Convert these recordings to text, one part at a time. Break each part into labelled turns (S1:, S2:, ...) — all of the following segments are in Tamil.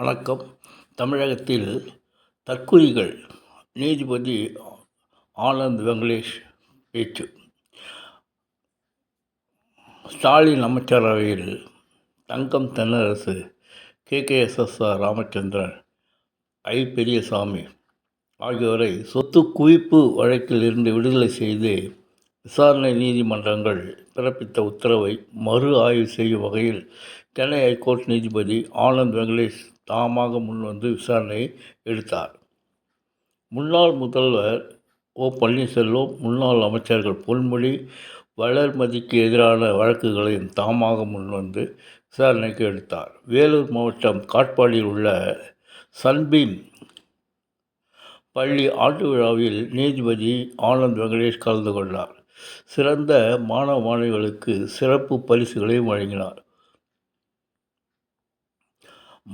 S1: வணக்கம் தமிழகத்தில் தற்கொலைகள் நீதிபதி ஆனந்த் வெங்கடேஷ் பேச்சு ஸ்டாலின் அமைச்சரவையில் Thangam Thennarasu K K S S R Ramachandran I Periyasamy ஆகியோரை சொத்து குவிப்பு வழக்கில் இருந்து விடுதலை செய்து விசாரணை நீதிமன்றங்கள் பிறப்பித்த உத்தரவை மறு ஆய்வு செய்யும் வகையில் சென்னை ஹைகோர்ட் நீதிபதி ஆனந்த் வெங்கடேஷ் தாமாக முன்வந்து விசாரணையை எடுத்தார் முன்னாள் முதல்வர் ஓ பன்னீர்செல்வம் முன்னாள் அமைச்சர்கள் பொன்மொழி வளர்மதிக்கு எதிரான வழக்குகளையும் தாமாக முன்வந்து விசாரணைக்கு எடுத்தார் வேலூர் மாவட்டம் காட்பாடியில் உள்ள சன்பீம் பள்ளி ஆண்டு விழாவில் நீதிபதி ஆனந்த் வெங்கடேஷ் கலந்து கொண்டார் சிறந்த மாணவ மாணவிகளுக்கு சிறப்பு பரிசுகளையும் வழங்கினார்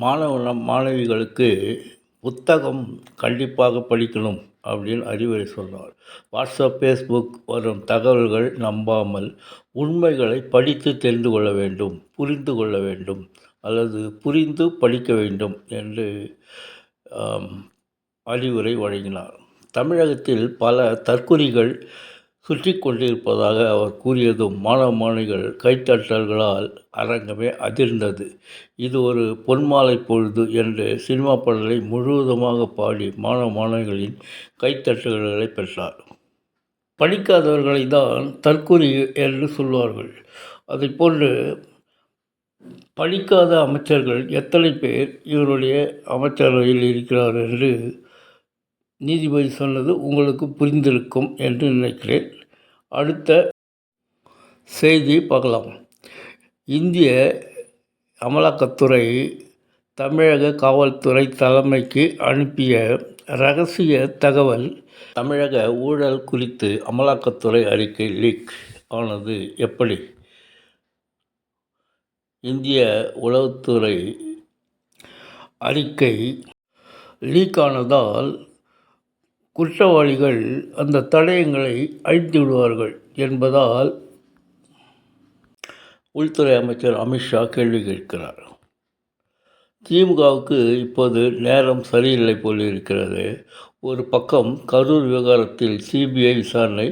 S1: மாணவ மாணவிகளுக்கு புத்தகம் கண்டிப்பாக படிக்கணும் அப்படின்னு அறிவுரை சொன்னார் வாட்ஸ்அப் ஃபேஸ்புக் வரும் தகவல்கள் நம்பாமல் உண்மைகளை படித்து தெரிந்து கொள்ள வேண்டும் புரிந்து கொள்ள வேண்டும் அல்லது புரிந்து படிக்க வேண்டும் என்று அறிவுரை வழங்கினார் தமிழகத்தில் பல தற்கொலைகள் சுற்றி கொண்டிருப்பதாக அவர் கூறியதும் மாணவ மாணவிகள் கைத்தட்டல்களால் அரங்கமே அதிர்ந்தது இது ஒரு பொன்மாலை பொழுது என்று சினிமா பாடலை முழுவதுமாக பாடி மாணவ மாணவிகளின் கைத்தட்டல்களை பெற்றார் படிக்காதவர்களை தான் தற்கொலை என்று சொல்வார்கள் அதை போன்று படிக்காத அமைச்சர்கள் எத்தனை பேர் இவருடைய அமைச்சரவையில் இருக்கிறார் என்று நீதிபதி சொன்னது உங்களுக்கு புரிந்திருக்கும் என்று நினைக்கிறேன் அடுத்த செய்தி பார்க்கலாம் இந்திய அமலாக்கத்துறை தமிழக காவல்துறை தலைமைக்கு அனுப்பிய ரகசிய தகவல் தமிழக ஊழல் குறித்து அமலாக்கத்துறை அறிக்கை லீக் ஆனது எப்படி இந்திய உளவுத்துறை அறிக்கை லீக் ஆனதால் குற்றவாளிகள் அந்த தடயங்களை அழித்து விடுவார்கள் என்பதால் உள்துறை அமைச்சர் அமித்ஷா கேள்வி கேட்கிறார் திமுகவுக்கு இப்போது நேரம் சரியில்லை போல் இருக்கிறது ஒரு பக்கம் கரூர் விவகாரத்தில் சிபிஐ விசாரணை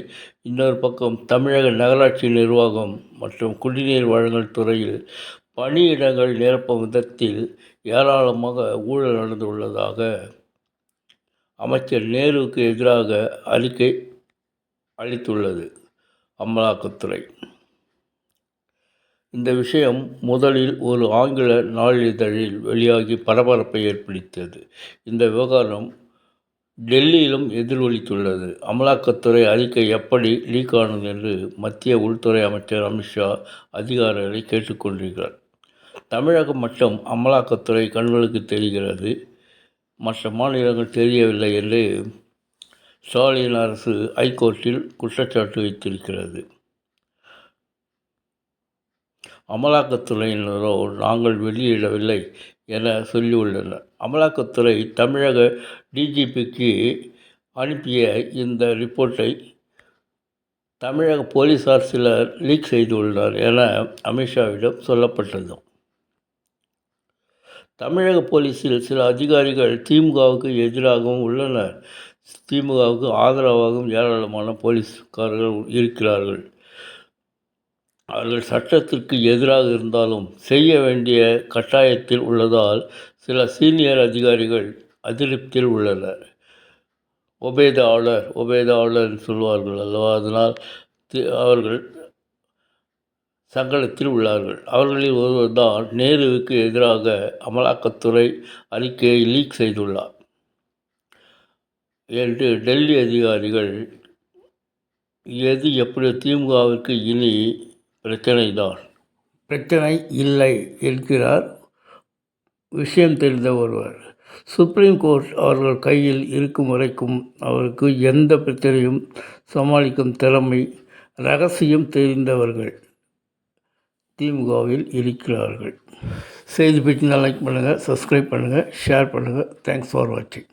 S1: இன்னொரு பக்கம் தமிழக நகராட்சி நிர்வாகம் மற்றும் குடிநீர் வழங்கல் துறையில் பணியிடங்கள் நிரப்பும் விதத்தில் ஏராளமாக ஊழல் நடந்துள்ளதாக அமைச்சர் நேருவுக்கு எதிராக அறிக்கை அளித்துள்ளது அமலாக்கத்துறை இந்த விஷயம் முதலில் ஒரு ஆங்கில நாளிதழில் வெளியாகி பரபரப்பை ஏற்படுத்தியது இந்த விவகாரம் டெல்லியிலும் எதிரொலித்துள்ளது அமலாக்கத்துறை அறிக்கை எப்படி லீக் ஆனது என்று மத்திய உள்துறை அமைச்சர் அமித்ஷா அதிகாரிகளை கேட்டுக்கொண்டிருக்கிறார் தமிழகம் மட்டும் அமலாக்கத்துறை கண்களுக்கு தெரிகிறது மற்ற மாநிலங்கள் தெரியவில்லை என்று ஸ்டாலின் அரசு ஹைகோர்ட்டில் குற்றச்சாட்டு வைத்திருக்கிறது அமலாக்கத்துறையினரோ நாங்கள் வெளியிடவில்லை என சொல்லியுள்ளனர் அமலாக்கத்துறை தமிழக டிஜிபிக்கு அனுப்பிய இந்த ரிப்போர்ட்டை தமிழக போலீஸார் சிலர் லீக் செய்துள்ளனர் என அமித்ஷாவிடம் சொல்லப்பட்டதும் தமிழக போலீஸில் சில அதிகாரிகள் திமுகவுக்கு எதிராகவும் உள்ளனர் திமுகவுக்கு ஆதரவாகவும் ஏராளமான போலீஸ்காரர்கள் இருக்கிறார்கள் அவர்கள் சட்டத்திற்கு எதிராக இருந்தாலும் செய்ய வேண்டிய கட்டாயத்தில் உள்ளதால் சில சீனியர் அதிகாரிகள் அதிருப்தியில் உள்ளனர் ஒபேதாளர் ஒபேதாளர்னு சொல்வார்கள் அல்லவா அதனால் அவர்கள் சங்கடத்தில் உள்ளார்கள் அவர்களில் ஒருவர் தான் நேருவுக்கு எதிராக அமலாக்கத்துறை அறிக்கையை லீக் செய்துள்ளார் என்று டெல்லி அதிகாரிகள் எது எப்படி திமுகவிற்கு இனி பிரச்சனை தான் பிரச்சனை இல்லை என்கிறார் விஷயம் தெரிந்த ஒருவர் சுப்ரீம் கோர்ட் அவர்கள் கையில் இருக்கும் வரைக்கும் அவருக்கு எந்த பிரச்சனையும் சமாளிக்கும் திறமை ரகசியம் தெரிந்தவர்கள் திமுகவில் இருக்கிறார்கள் செய்தி பிடிச்சிருந்தால் லைக் பண்ணுங்கள் சப்ஸ்கிரைப் பண்ணுங்கள் ஷேர் பண்ணுங்கள் தேங்க்ஸ் ஃபார் வாட்சிங்